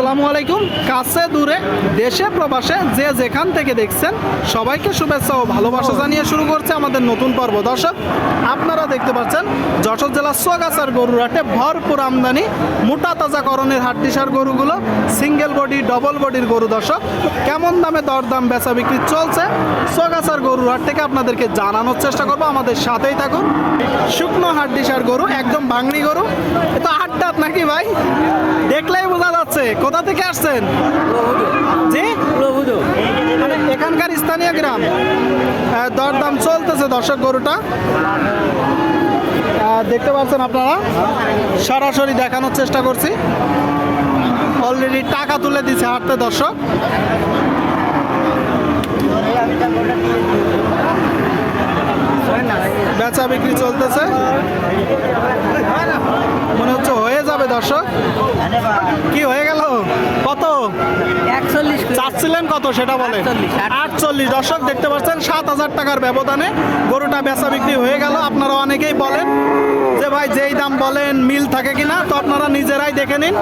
আসসালামু আলাইকুম। কাছে, দূরে, দেশে, প্রবাসে যে যেখান থেকে দেখছেন, সবাইকে শুভেচ্ছা ও ভালোবাসা জানিয়ে শুরু করছে আমাদের নতুন পর্ব। দর্শক, আপনারা দেখতে পাচ্ছেন, যশোর জেলার সোগাছার গরুর হাটে ভরপুর আমদানি, মোটা তাজা করণের হাড্ডিসার গরুগুলো সিঙ্গেল বডি ডবল বডির গরু। দর্শক, কেমন দামে দরদাম বেচা বিক্রি চলছে সোগাছার গরুর হাট থেকে আপনাদেরকে জানানোর চেষ্টা করব। আমাদের সাথেই থাকুন। শুকনো হাড্ডিসার গরু, একদম বাংড়ি গরু। এ তো হাড্ডাত নাকি ভাই? দেখলেই বোঝা যাচ্ছে কোথা থেকে আসছেন? জি? এখানকার স্থানীয় গ্রাম। দরদাম চলতেছে দর্শক গরুটা। দেখতে পাচ্ছেন আপনারা? সরাসরি দেখানোর চেষ্টা করছি। অলরেডি টাকা তুলে দিছে হাঁটতে দর্শক। বেচা বিক্রি চলতেছে। মনে হচ্ছে হয়ে যাবে দর্শক। কি হয়ে চাচ্ছিলেন কত সেটা বলে আটচল্লিশ দর্শক দেখতে পাচ্ছেন সাত হাজার টাকার ব্যবধানে গরুটা বেচা বিক্রি হয়ে গেল। আপনারা অনেকেই বলেন যে ভাই যেই দাম বলেন মিল থাকে কিনা? তো আপনারা নিজেরাই দেখে নিন।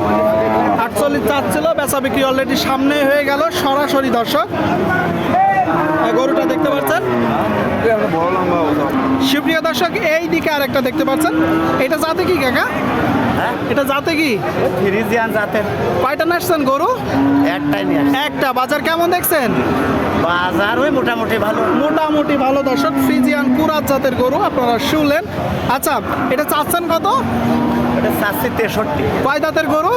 আটচল্লিশ চাচ্ছিল বেচা বিক্রি অলরেডি সামনে হয়ে গেল। সরাসরি দর্শক গরুটা দেখতে পাচ্ছেন। সুপ্রিয় দর্শক এই দিকে আরেকটা দেখতে পাচ্ছেন। এটা জাতে কি কাকা? এটা জাতে কি? ফ্রিজিয়ান জাতের। কয়টা নাচছেন গরু? একটাই নিয়ে একটা। বাজার কেমন দেখছেন? বাজার ওই মোটামুটি ভালো। মোটামুটি ভালো দর্শক। ফ্রিজিয়ান কুরাত জাতের গরু আপনারা শুনলেন। আচ্ছা এটা চাচ্ছেন কত? এটা তেষট্টি। কয় দাঁতের গরু?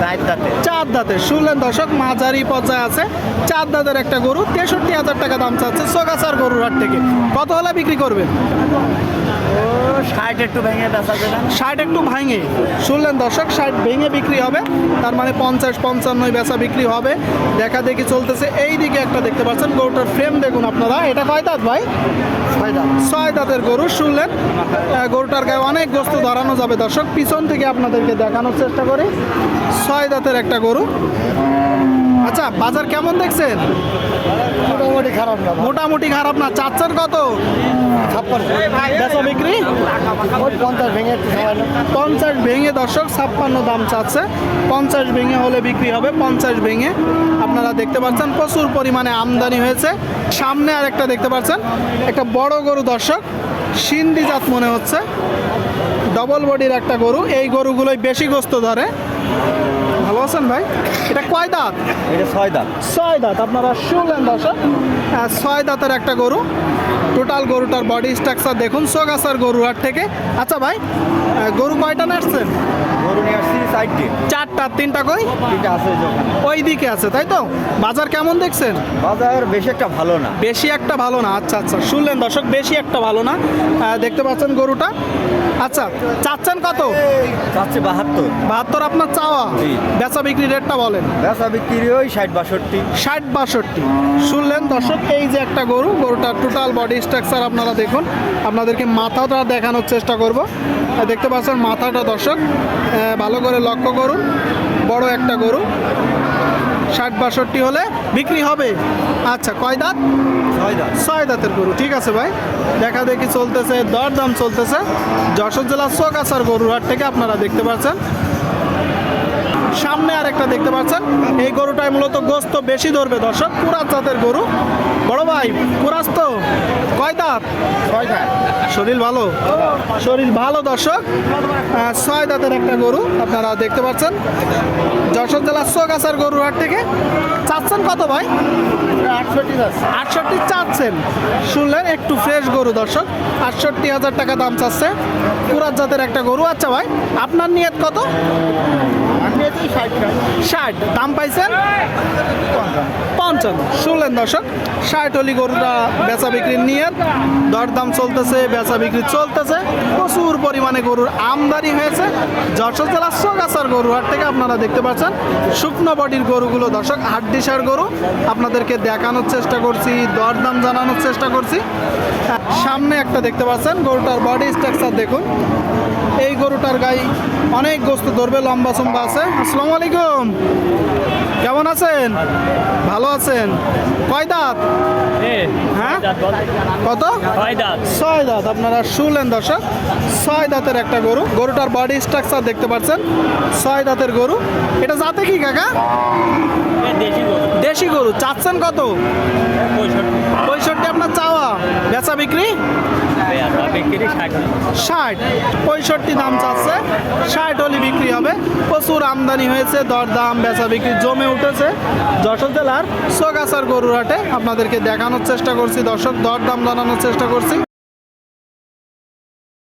চার জাতের চার দাঁতের। শুনলেন দর্শক মাঝারি পর্যায়ে আছে। চার দাঁতের একটা গরু তেষট্টি হাজার টাকা দাম চাচ্ছে সোগাছার গরুর হাট থেকে। কত হলে বিক্রি করবেন? ও ষাট একটু ভেঙে ষাট একটু ভাঙে। শুনলেন দর্শক ষাট ভেঙে বিক্রি হবে। তার মানে পঞ্চাশ পঞ্চান্নই বেচা বিক্রি হবে। দেখা দেখি চলতেছে। এই দিকে একটা দেখতে পাচ্ছেন গরুটার ফ্রেম দেখুন আপনারা। এটা কয় দাঁত ভাই? ছয় ছয় দাঁতের গরু শুনলেন। গরুটার গায়ে অনেক গোস্ত ধরানো যাবে দর্শক। পিছন থেকে আপনাদেরকে দেখানোর চেষ্টা করি। ছয় দাঁতের একটা গরু। আচ্ছা বাজার কেমন দেখছেন? মোটামুটি খারাপ না। মোটামুটি খারাপ না। চাচ্ছেন কত? বিক্রি? পঞ্চাশ ভেঙে দর্শক ছাপ্পান্ন দাম চাচ্ছে। পঞ্চাশ ভেঙে হলে বিক্রি হবে। পঞ্চাশ ভেঙে আপনারা দেখতে পাচ্ছেন প্রচুর পরিমাণে আমদানি হয়েছে। সামনে আর একটা দেখতে পাচ্ছেন একটা বড় গরু দর্শক সিন্ধি জাত মনে হচ্ছে। ডবল বডির একটা গরু। এই গরুগুলোই বেশি গোস্ত ধরে। ভালো আছেন ভাই? এটা কয় দাঁত? এটা ছয় দাঁত। ছয় দাঁত। আপনারা শুনলেন দর্শক? হ্যাঁ, ছয় দাঁতের একটা গরু। টোটাল গরুটার বডি স্ট্রাকচার দেখুন সোগাসার গরু হাট থেকে। আচ্ছা ভাই গরু কয়টা নিয়ে আসছি চারটা। তিনটা কই? ওই দিকে আছে তাই তো? বাজার কেমন দেখছেন? বাজার বেশি একটা ভালো না। বেশি একটা ভালো না আচ্ছা আচ্ছা শুনলেন দর্শক বেশি একটা ভালো না। দেখতে পাচ্ছেন গরুটা। আচ্ছা চাচ্ছেন কত? চাচ্ছে বাহাত্তর। বাহাত্তর আপনার চাওয়া। বেচা বিক্রি রেটটা বলেন। বেচা বিক্রি ওই ষাট বাষট্টি। ষাট বাষট্টি। শুনলেন দর্শক এই যে একটা গরু গরুটার টোটাল বডি স্ট্রাকচার আপনারা দেখুন। আপনাদেরকে মাথাটা দেখানোর চেষ্টা করব। দেখতে পাচ্ছেন মাথাটা দর্শক। ভালো করে লক্ষ্য করুন। বড় একটা গরু। ষাট বাষট্টি হলে বিক্রি হবে। আচ্ছা কয় দাঁত? ছয় দাঁতের গরু। ঠিক আছে ভাই। দেখা দেখি চলতেছে দরদাম চলতেছে। যশোর জেলার চোকাছার গরুর হাট থেকে আপনারা দেখতে পাচ্ছেন। সামনে আরেকটা দেখতে পাচ্ছেন। এই গরুটায় মূলত গোস্ত বেশি ধরবে দর্শক। পুরাত জাতের গরু। বড় ভাই পুরাস তো কয় দাঁত? ছয় দাম শরীর ভালো? শরীর ভালো দর্শক। ছয় দাঁতের একটা গরু আপনারা দেখতে পাচ্ছেন। যশোর জেলার চোকাছার গরুর হাট থেকে। চাচ্ছেন কত ভাই? আটষট্টি আটষট্টি চাচ্ছেন। শুনলেন একটু ফ্রেশ গরু দর্শক। আটষট্টি হাজার টাকা দাম চাচ্ছে। পুরাত জাতের একটা গরু। আচ্ছা ভাই আপনার নিয়ত কত আমি নিয়েছি ষাট টাকা ষাট, দাম পাইছেন? পঞ্চান্ন। শুনলেন দর্শক, ষাট হলি গরুটা বেচা বিক্রির নিয়ে দরদাম চলতেছে, বেচা বিক্রি চলতেছে। প্রচুর পরিমাণে গরুর আমদানি হয়েছে। যশোর জেলার সোগাছার গরু হাট থেকে আপনারা দেখতে পাচ্ছেন, শুকনো বডির গরুগুলো দর্শক, হাড্ডিসার গরু। আপনাদেরকে দেখানোর চেষ্টা করছি, দরদাম জানানোর চেষ্টা করছি। সামনে একটা দেখতে পাচ্ছেন, গরুটার বডি স্ট্রাকচার দেখুন। এই গরুটার গাই অনেক গোস্ত ধরবে লম্বা চম্বা আছে। আসসালামু আলাইকুম। কেমন আছেন? ভালো আছেন? কয় দাঁত? হ্যাঁ? কত? ছয় দাঁত। আপনারা শুনলেন দর্শক ছয় দাঁতের একটা গরু। গরুটার বডি স্ট্রাকচার দেখতে পাচ্ছেন ছয় দাঁতের গরু। এটা জাতে কি কাকা? দেশি গরু। চাচ্ছেন কত? পঁয়ষট্টি আপনার চাওয়া। বেচা বিক্রি? ষাট, পঁয়ষট্টি দাম চাচ্ছে। ষাট হলে বিক্রি হবে। প্রচুর আমদানি হয়েছে, দরদাম, বেচা বিক্রি জমে উঠেছে। যশোর জেলার সোগাছার গরুরহাটে আপনাদেরকে দেখানোর চেষ্টা করছি। দর্শক, দরদাম জানানোর চেষ্টা করছি।